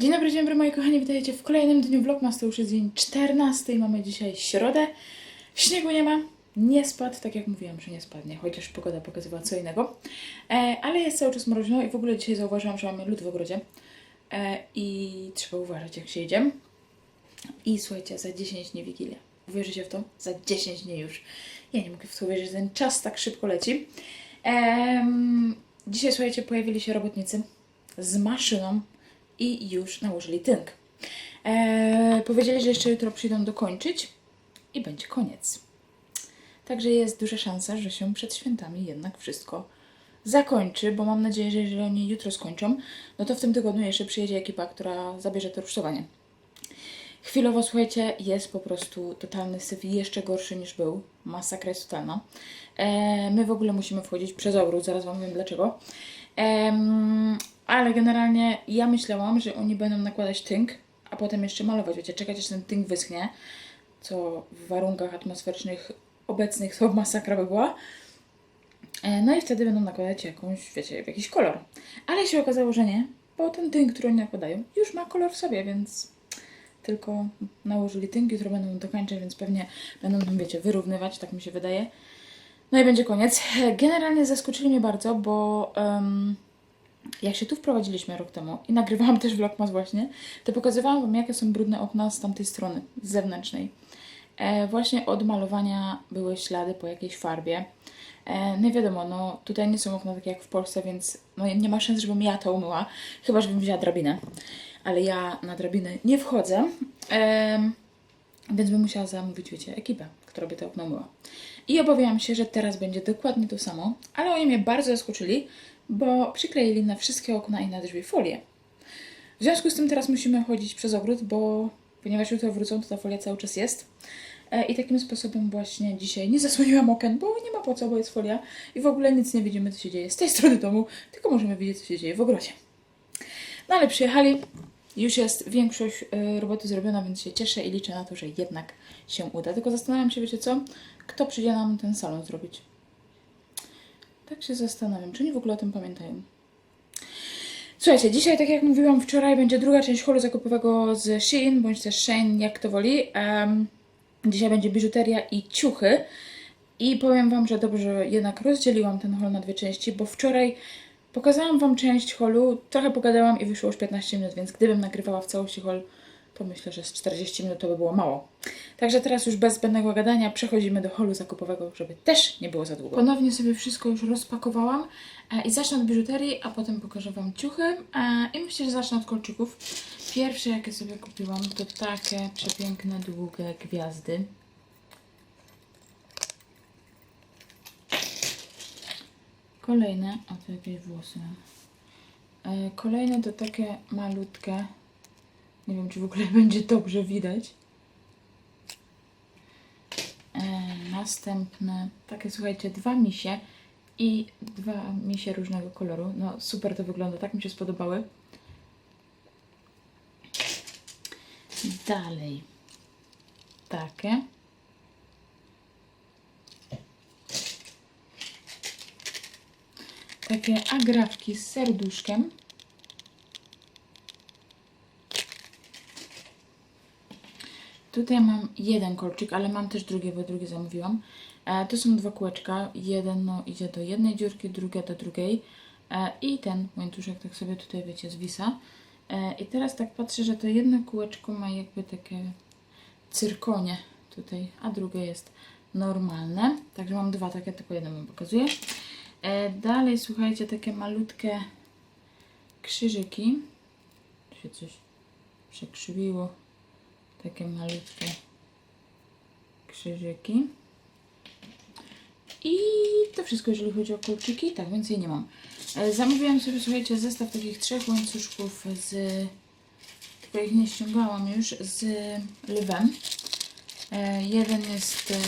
Dzień dobry, dzień dobry moi kochani, witajcie w kolejnym dniu Vlogmas, to już jest dzień 14, mamy dzisiaj środę, śniegu nie ma, nie spadł, tak jak mówiłam, że nie spadnie, chociaż pogoda pokazywała co innego, e, ale jest cały czas mroźno i w ogóle dzisiaj zauważyłam, że mamy lód w ogrodzie e, i trzeba uważać jak się idzie. I słuchajcie, za 10 dni Wigilia. Uwierzycie w to? Za 10 dni już. Ja nie mogę w to uwierzyć, że ten czas tak szybko leci. Dzisiaj, słuchajcie, pojawili się robotnicy z maszyną i już nałożyli tynk. E, powiedzieli, że jeszcze jutro przyjdą dokończyć i będzie koniec. Także jest duża szansa, że się przed świętami jednak wszystko zakończy, bo mam nadzieję, że jeżeli oni jutro skończą, no to w tym tygodniu jeszcze przyjedzie ekipa, która zabierze to rusztowanie. Chwilowo, słuchajcie, jest po prostu totalny syf, jeszcze gorszy niż był. Masakra jest totalna. E, my w ogóle musimy wchodzić przez ogród, zaraz Wam powiem dlaczego. Em, ale generalnie ja myślałam, że oni będą nakładać tynk, a potem jeszcze malować. Wiecie, czekać aż ten tynk wyschnie, co w warunkach atmosferycznych obecnych to masakra by była. E, No i wtedy będą nakładać jakąś, wiecie, jakiś kolor. Ale się okazało, że nie, bo ten tynk, który oni nakładają, już ma kolor w sobie, więc tylko nałożyli tynk, jutro będą dokończać, więc pewnie będą tam, wiecie, wyrównywać, tak mi się wydaje. No i będzie koniec. Generalnie zaskoczyli mnie bardzo, bo em, jak się tu wprowadziliśmy rok temu i nagrywałam też vlogmas właśnie, to pokazywałam Wam, jakie są brudne okna z tamtej strony, z zewnętrznej. E, właśnie od malowania były ślady po jakiejś farbie. E, no wiadomo, no tutaj nie są okna takie jak w Polsce, więc no, nie ma szans, żebym ja to umyła, chyba żebym wzięła drabinę. Ale ja na drabinę nie wchodzę, em, więc bym musiała zamówić, wiecie, ekipę, która by te okno myła. I obawiałam się, że teraz będzie dokładnie to samo, ale oni mnie bardzo zaskoczyli, bo przykleili na wszystkie okna i na drzwi folię. W związku z tym teraz musimy chodzić przez ogród, bo ponieważ jutro wrócą, to ta folia cały czas jest. E, I takim sposobem właśnie dzisiaj nie zasłoniłam okien, bo nie ma po co, bo jest folia i w ogóle nic nie widzimy, co się dzieje z tej strony domu, tylko możemy widzieć, co się dzieje w ogrodzie. No ale przyjechali, już jest większość e, roboty zrobiona, więc się cieszę i liczę na to, że jednak się uda. Tylko zastanawiam się, wiecie co, kto przyjdzie nam ten salon zrobić. Tak się zastanawiam, czy oni w ogóle o tym pamiętają. Słuchajcie, dzisiaj, tak jak mówiłam wczoraj, będzie druga część holu zakupowego z Shein, bądź też Shane, jak to woli. Em, dzisiaj będzie biżuteria i ciuchy. I powiem Wam, że dobrze jednak rozdzieliłam ten hol na dwie części, bo wczoraj pokazałam Wam część holu, trochę pogadałam i wyszło już 15 minut, więc gdybym nagrywała w całości hol, to myślę, że z 40 minut to by było mało. Także teraz już bez zbędnego gadania przechodzimy do holu zakupowego, żeby też nie było za długo. Ponownie sobie wszystko już rozpakowałam e, i zacznę od biżuterii, a potem pokażę Wam ciuchy e, i myślę, że zacznę od kolczyków. Pierwsze, jakie sobie kupiłam, to takie przepiękne, długie gwiazdy. Kolejne, o tu jakieś włosy. E, Kolejne to takie malutkie. Nie wiem, czy w ogóle będzie dobrze widać. E, następne, takie słuchajcie, dwa misie i dwa misie różnego koloru. No super to wygląda, tak mi się spodobały. Dalej. Takie. Takie agrafki z serduszkiem. Tutaj mam jeden kolczyk, ale mam też drugie, bo drugie zamówiłam. E, to są dwa kółeczka. Jeden no, idzie do jednej dziurki, drugie do drugiej. E, I ten łańcuszek tak sobie tutaj, wiecie, zwisa. E, I teraz tak patrzę, że to jedno kółeczko ma jakby takie cyrkonie tutaj, a drugie jest normalne. Także mam dwa takie, tylko jedno wam pokazuję. E, dalej, słuchajcie, takie malutkie krzyżyki. Tu się coś przekrzywiło. Takie malutkie krzyżyki. I to wszystko, jeżeli chodzi o kolczyki. Tak, więcej nie mam. E, zamówiłam sobie, słuchajcie, zestaw takich trzech łańcuszków z... Tylko ich nie ściągałam już, z lwem. E, jeden jest e,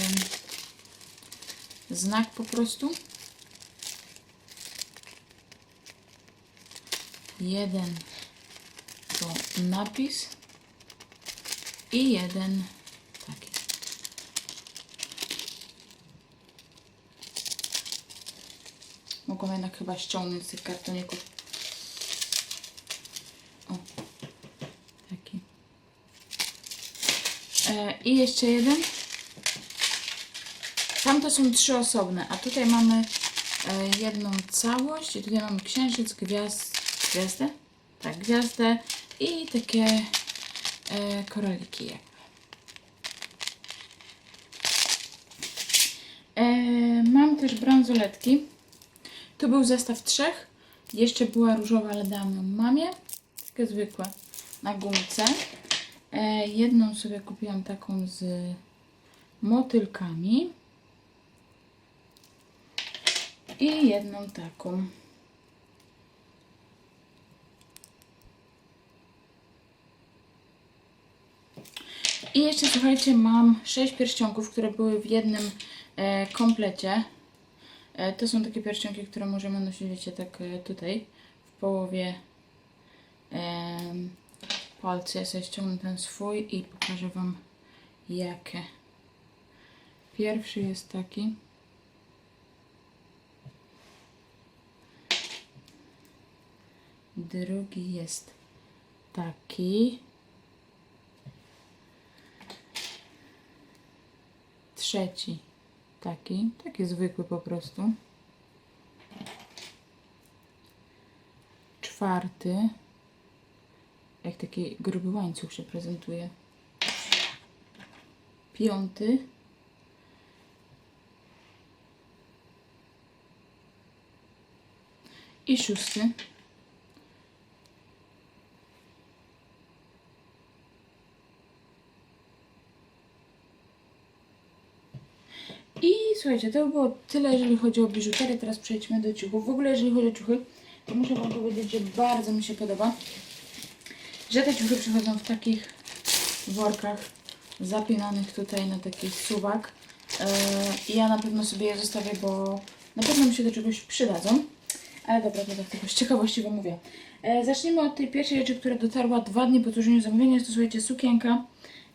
znak po prostu. Jeden to napis i jeden taki. Mogłam jednak chyba ściągnąć z tych kartoników. O, taki. E, I jeszcze jeden. Tam to są trzy osobne, a tutaj mamy e, jedną całość i tutaj mamy księżyc, gwiazd, gwiazdę? Tak, gwiazdę i takie koraliki jakby. E, mam też bransoletki. Tu był zestaw trzech. Jeszcze była różowa, ale dałam ją mamie. Takie zwykłe, na gumce. E, jedną sobie kupiłam taką z motylkami. I jedną taką. I jeszcze słuchajcie, mam sześć pierścionków, które były w jednym e, komplecie. E, to są takie pierścionki, które możemy nosić, wiecie, tak e, tutaj w połowie em, palca. Ja sobie ściągnę ten swój i pokażę Wam jakie. Pierwszy jest taki. Drugi jest taki. Trzeci taki, taki zwykły po prostu. Czwarty, jak taki gruby łańcuch się prezentuje. Piąty. I szósty. I słuchajcie, to było tyle, jeżeli chodzi o biżuterię. Teraz przejdźmy do ciuchów. W ogóle, jeżeli chodzi o ciuchy, to muszę Wam powiedzieć, że bardzo mi się podoba, że te ciuchy przychodzą w takich workach zapinanych tutaj na taki suwak. Yy, ja na pewno sobie je zostawię, bo na pewno mi się do czegoś przydadzą. Ale dobra, to tak tylko z ciekawości Wam mówię. E, zacznijmy od tej pierwszej rzeczy, która dotarła dwa dni po złożeniu zamówienia. Jest to, słuchajcie, sukienka,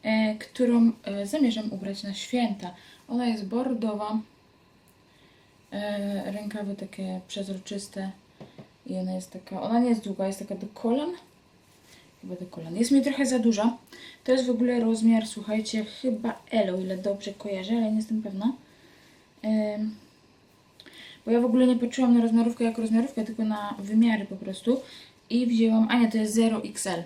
e, którą zamierzam ubrać na święta. Ona jest bordowa. E, rękawy takie przezroczyste. I ona jest taka, ona nie jest długa, jest taka do kolan. Chyba do kolan. Jest mi trochę za duża. To jest w ogóle rozmiar, słuchajcie, chyba L, o ile dobrze kojarzę, ale nie jestem pewna. Em, bo ja w ogóle nie patrzyłam na rozmiarówkę jako rozmiarówkę, tylko na wymiary po prostu. I wzięłam, a nie, to jest 0XL.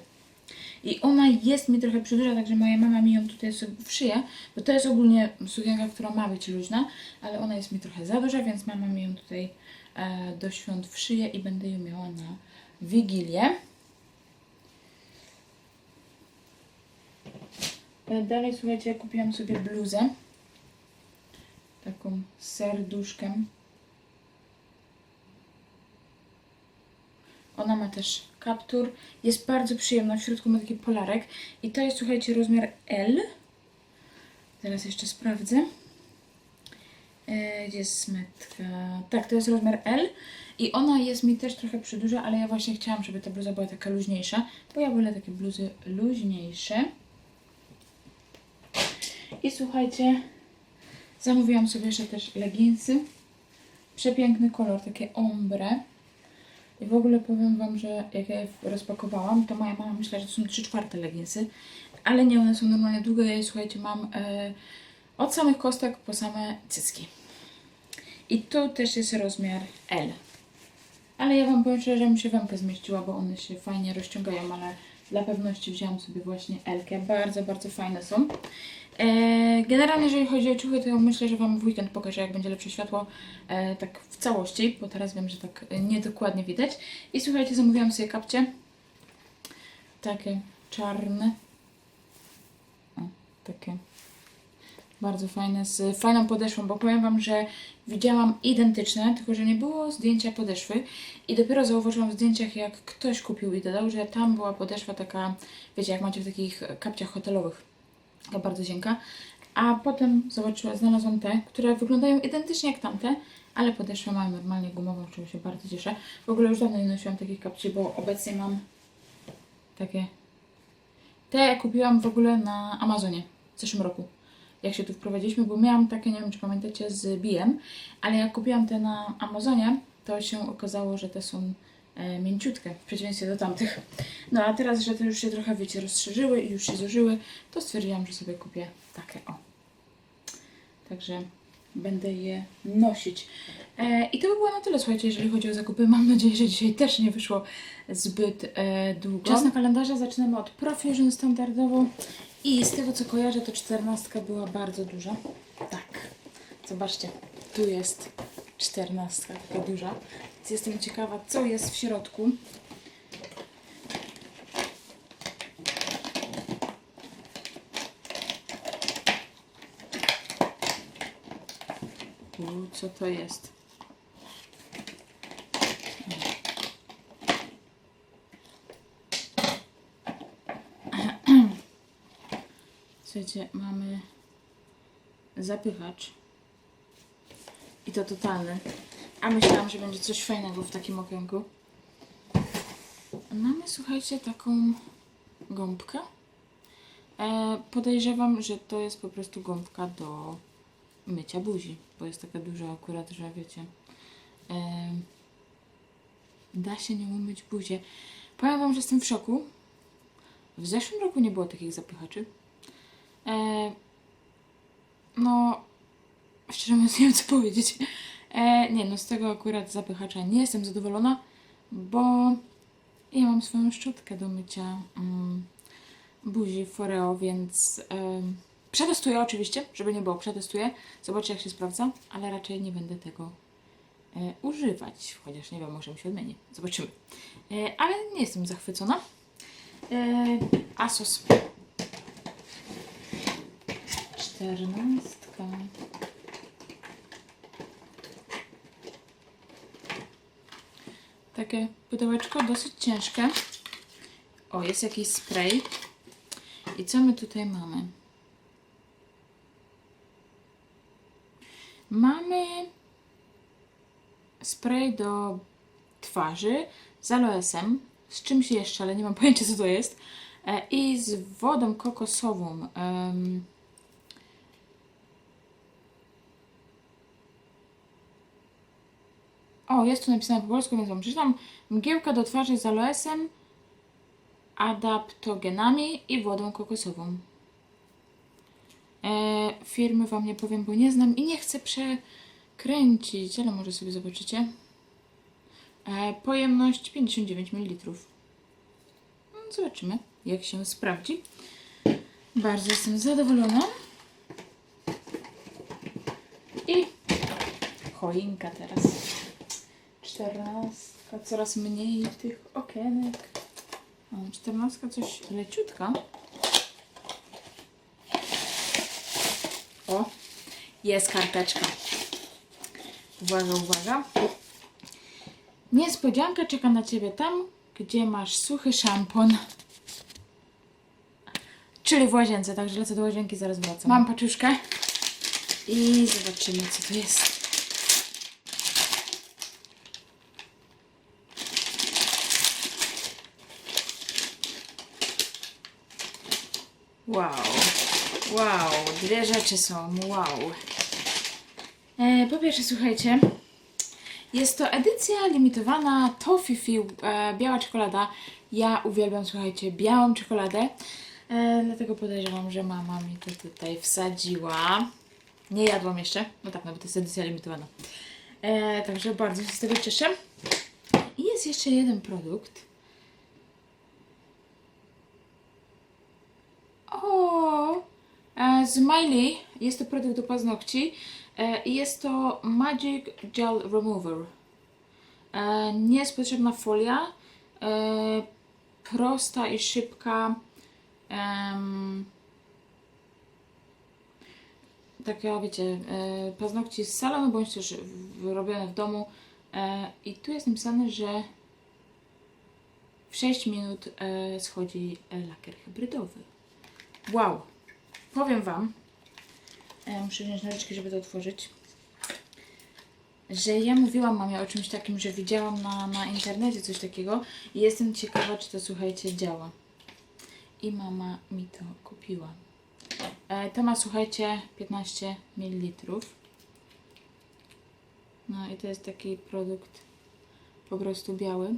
I ona jest mi trochę przydłuża, także moja mama mi ją tutaj sobie wszyje, bo to jest ogólnie sukienka, która ma być luźna, ale ona jest mi trochę za duża, więc mama mi ją tutaj e, do świąt wszyje i będę ją miała na Wigilię. E, Dalej, słuchajcie, kupiłam sobie bluzę. Taką z serduszkiem. Ona ma też kaptur. Jest bardzo przyjemna. W środku ma taki polarek. I to jest, słuchajcie, rozmiar L. Zaraz jeszcze sprawdzę. E, Gdzie jest smetka? Tak, to jest rozmiar L. I ona jest mi też trochę przydłuża, ale ja właśnie chciałam, żeby ta bluza była taka luźniejsza, bo ja wolę takie bluzy luźniejsze. I słuchajcie, zamówiłam sobie jeszcze też leginsy. Przepiękny kolor, takie ombre. I w ogóle powiem Wam, że jak ja je rozpakowałam, to moja mama myślała, że to są 3 czwarte leginsy, ale nie, one są normalnie długie. Ja je, słuchajcie, mam e, od samych kostek po same cycki. I tu też jest rozmiar L. Ale ja Wam powiem szczerze, że mi się wępę zmieściła, bo one się fajnie rozciągają, ale dla pewności wzięłam sobie właśnie L-kę. Bardzo, bardzo fajne są. E, generalnie, jeżeli chodzi o ciuchy, to ja myślę, że Wam w weekend pokażę, jak będzie lepsze światło, e, tak w całości, bo teraz wiem, że tak e, niedokładnie widać. I słuchajcie, zamówiłam sobie kapcie. Takie czarne. O, takie bardzo fajne, z fajną podeszwą, bo powiem Wam, że widziałam identyczne, tylko że nie było zdjęcia podeszwy i dopiero zauważyłam w zdjęciach, jak ktoś kupił i dodał, że tam była podeszwa taka, wiecie, jak macie w takich kapciach hotelowych, taka bardzo cienka, a potem zobaczyłam, znalazłam te, które wyglądają identycznie jak tamte, ale podeszwę mają normalnie gumową, czego się bardzo cieszę. W ogóle już dawno nie nosiłam takich kapci, bo obecnie mam takie... Te kupiłam w ogóle na Amazonie w zeszłym roku jak się tu wprowadziliśmy, bo miałam takie, nie wiem czy pamiętacie, z BM, ale jak kupiłam te na Amazonie, to się okazało, że te są mięciutkie, w przeciwieństwie do tamtych. No a teraz, że te już się trochę, wiecie, rozszerzyły i już się zużyły, to stwierdziłam, że sobie kupię takie, o. Także będę je nosić. E, I to by było na tyle, słuchajcie, jeżeli chodzi o zakupy. Mam nadzieję, że dzisiaj też nie wyszło zbyt e, długo. Czas na kalendarze zaczynamy od Profusion standardowo. I z tego co kojarzę, to czternastka była bardzo duża. Tak. Zobaczcie, tu jest czternastka, taka duża. Więc jestem ciekawa, co jest w środku. Co to jest? Słuchajcie, mamy zapychacz. I to totalny. A myślałam, że będzie coś fajnego w takim okienku. Mamy, słuchajcie, taką gąbkę. E, podejrzewam, że to jest po prostu gąbka do mycia buzi, bo jest taka duża akurat, że wiecie. E, da się nią umyć buzię. Powiem Wam, że jestem w szoku. W zeszłym roku nie było takich zapychaczy. E, no, szczerze mówiąc, nie wiem co powiedzieć. E, nie, no z tego akurat zapychacza nie jestem zadowolona, bo ja mam swoją szczotkę do mycia mm, buzi Foreo, więc em, przetestuję oczywiście, żeby nie było, przetestuję, zobaczę jak się sprawdza, ale raczej nie będę tego e, używać, chociaż nie wiem, może mi się odmieni, zobaczymy. E, ale nie jestem zachwycona. E, Asos. Czternastka. Takie pudełeczko dosyć ciężkie. O, jest jakiś spray. I co my tutaj mamy? Mamy spray do twarzy z aloesem, z czymś jeszcze, ale nie mam pojęcia co to jest. E, I z wodą kokosową. Em, O, jest tu napisane po polsku, więc wam przeczytam. Mgiełka do twarzy z aloesem, adaptogenami i wodą kokosową. E, firmy wam nie powiem, bo nie znam i nie chcę przekręcić, ale może sobie zobaczycie. E, pojemność 59 ml. No, zobaczymy, jak się sprawdzi. Bardzo jestem zadowolona. I choinka teraz. Czternastka, coraz mniej tych okienek. Czternastka coś leciutka. O, jest karteczka. Uwaga, uwaga. Niespodzianka czeka na Ciebie tam, gdzie masz suchy szampon. Czyli w łazience, także lecę do łazienki, zaraz wracam. Mam paczuszkę i zobaczymy, co to jest. Wow, wow, dwie rzeczy są, wow. E, po pierwsze, słuchajcie, jest to edycja limitowana Toffee e, biała czekolada. Ja uwielbiam, słuchajcie, białą czekoladę, e, dlatego podejrzewam, że mama mi to tutaj wsadziła. Nie jadłam jeszcze, no tak, no bo to jest edycja limitowana. E, także bardzo się z tego cieszę. I jest jeszcze jeden produkt. O, e, z Miley jest to produkt do paznokci e, i jest to Magic Gel Remover. E, nie jest potrzebna folia, e, prosta i szybka. taka, wiecie, e, paznokci z salonu bądź też wyrobione w domu. E, I tu jest napisane, że w 6 minut e, schodzi e, lakier hybrydowy. Wow. Powiem Wam, e, muszę wziąć nożyczki, żeby to otworzyć, że ja mówiłam mamie o czymś takim, że widziałam na, na internecie coś takiego i jestem ciekawa, czy to, słuchajcie, działa. I mama mi to kupiła. E, to ma, słuchajcie, 15 ml. No i to jest taki produkt po prostu biały.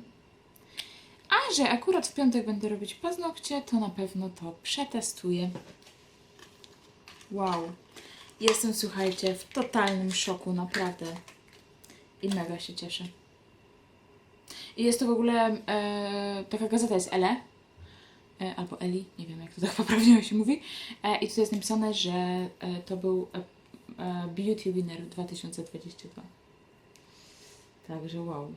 A że akurat w piątek będę robić paznokcie, to na pewno to przetestuję. Wow. Jestem, słuchajcie, w totalnym szoku, naprawdę. I mega się cieszę. I jest to w ogóle, e, taka gazeta jest Ele, e, albo Eli, nie wiem jak to tak poprawnie się mówi. E, I tutaj jest napisane, że e, to był e, e, Beauty Winner 2022. Także wow.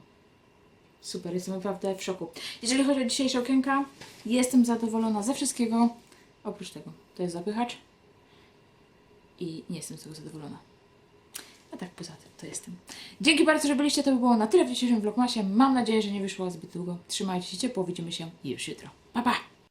Super, jestem naprawdę w szoku. Jeżeli chodzi o dzisiejsze okienka, jestem zadowolona ze wszystkiego. Oprócz tego, to jest zapychacz. I nie jestem z tego zadowolona. A tak poza tym, to jestem. Dzięki bardzo, że byliście. To by było na tyle w dzisiejszym vlogmasie. Mam nadzieję, że nie wyszło zbyt długo. Trzymajcie się ciepło. Widzimy się już jutro. Pa, pa!